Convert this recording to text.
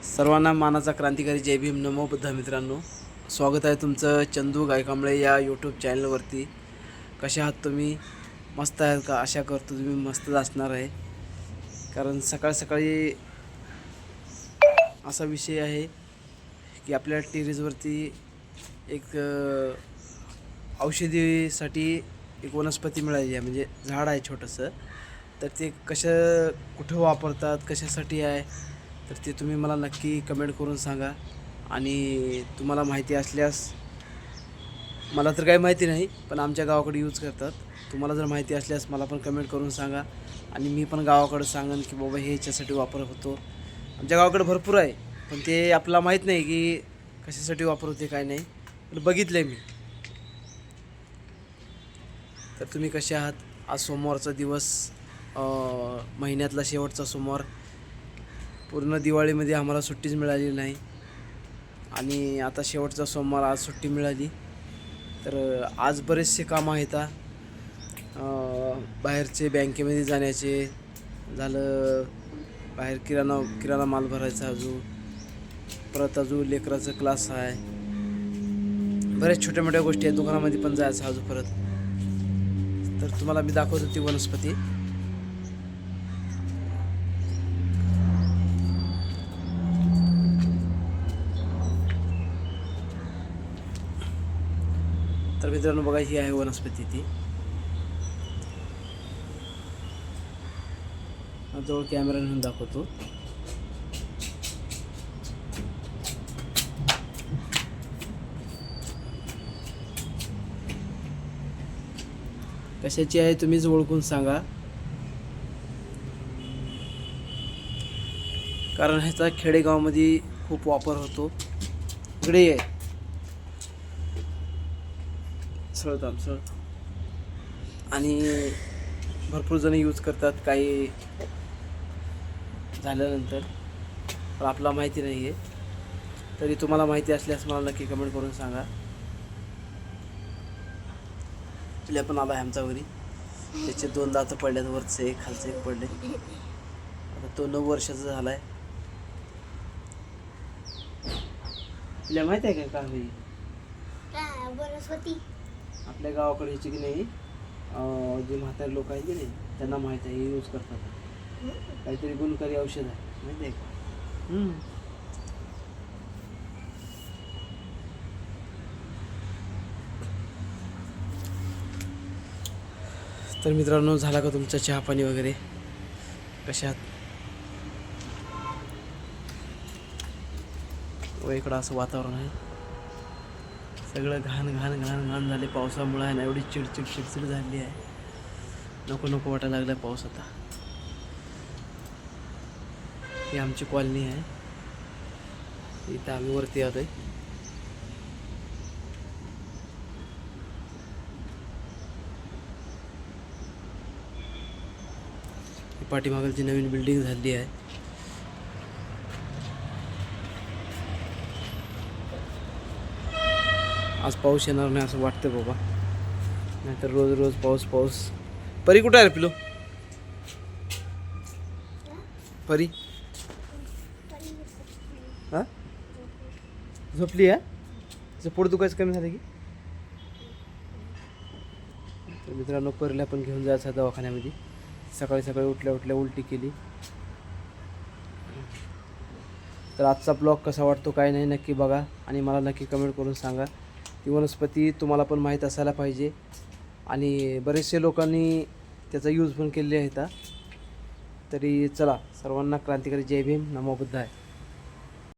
सर्वांना मानाचा क्रांतिकारी. जय भीम. नमो बुद्ध मित्रांनो. स्वागत आहे तुमचं चंदू गायकांबळे या यूट्यूब चॅनलवरती कसे आहात तुम्ही? मस्त आहात का? आशा करतो तुम्ही मस्तच असणार आहे. कारण सकाळ सकाळी असा विषय आहे की आपल्या टेरेसवरती एक औषधीसाठी एक वनस्पती मिळाली आहे. म्हणजे झाड आहे छोटंसं. तर ते कसं कुठं वापरतात? कशासाठी आहे? तर ते तुम्ही मला नक्की कमेंट करून सांगा. आणि तुम्हाला माहिती असल्यास मला तर काही माहिती नाही पण आमच्या गावाकडे यूज करतात. तुम्हाला जर माहिती असल्यास मला पण कमेंट करून सांगा. आणि मी पण गावाकडं सांगन की बाबा हे याच्यासाठी वापर होतो. आमच्या गावाकडे भरपूर आहे पण ते आपल्याला माहीत नाही की कशासाठी वापर होते काय नाही. पण बघितलं आहे मी. तर तुम्ही कसे आहात? आज सोमवारचा दिवस महिन्यातला शेवटचा सोमवार. पूर्ण दिवाळीमध्ये आम्हाला सुट्टीच मिळाली नाही. आणि आता शेवटचा सोमवार आज सुट्टी मिळाली. तर आज बरेचसे कामं आहेत बाहेरचे बँकेमध्ये जाण्याचे झालं बाहेर किराणा किराणा माल भरायचा अजून. परत अजून लेकराचं क्लास आहे. बऱ्याच छोट्या मोठ्या गोष्टी आहेत दुकानामध्ये पण जायचं अजून परत. तर तुम्हाला मी दाखवतो ती वनस्पती. तर मित्रांनो बघा ही आहे वनस्पती ती. जवळ कॅमेरा नेऊन दाखवतो. कशाची आहे तुम्हीच ओळखून सांगा. कारण ह्याचा खेडेगावामध्ये खूप वापर होतो. इकडे आहे आमचं. आणि भरपूर जण यूज करतात काही झाल्यानंतर. पण आपला माहिती नाही आहे तरी तुम्हाला माहिती असल्यास मला नक्की कमेंट करून सांगा. तुला पण आला आहे आमचा घरी त्याचे दोन दात पडल्यात वरचे एक खालचे एक पडले. आता तो नऊ वर्षाचा झाला आहे तुला माहिती आहे का काय होई वनस्पती आपल्या गावाकडे ह्याची की नाही जे म्हातारे लोक आहेत की नाही त्यांना माहीत आहे हे यूज करतात. काहीतरी गुणकारी औषध आहे माहिती आहे का? तर मित्रांनो झाला का तुमचा चहा पाणी वगैरे? कशात व हो, इकडं असं वातावरण आहे. सगळं घाण घाण घाण घाण झाले पावसामुळे आहे ना एवढी चिडचिड चिडचिड झाली आहे. नको नको वाटायला लागला पाऊस आता. ही आमची कॉलनी आहे. इथं आम्ही वरती आहोत ही पाठीमागची नवीन बिल्डिंग झाली आहे आज पाऊस येणार नाही असं वाटतं बाबा. नाहीतर रोज रोज पाऊस पाऊस. परी कुठं आहे पिलो परी? हा? झोपली आहे? पोट दुखायचं कमी झालं की? तर मित्रांनो परीला पण घेऊन जायचं दवाखान्यामध्ये. सकाळी सकाळी उठल्या उठल्या उलटी केली. तर आजचा ब्लॉग कसा वाटतो काय नाही नक्की बघा आणि मला नक्की कमेंट करून सांगा. ती वनस्पती तुम्हाला पण माहीत असायला पाहिजे. आणि बरेचसे लोकांनी त्याचा यूज पण केलेले आहेत. तरी चला सर्वांना क्रांतिकारी जय भीम. नमोबुद्ध आहे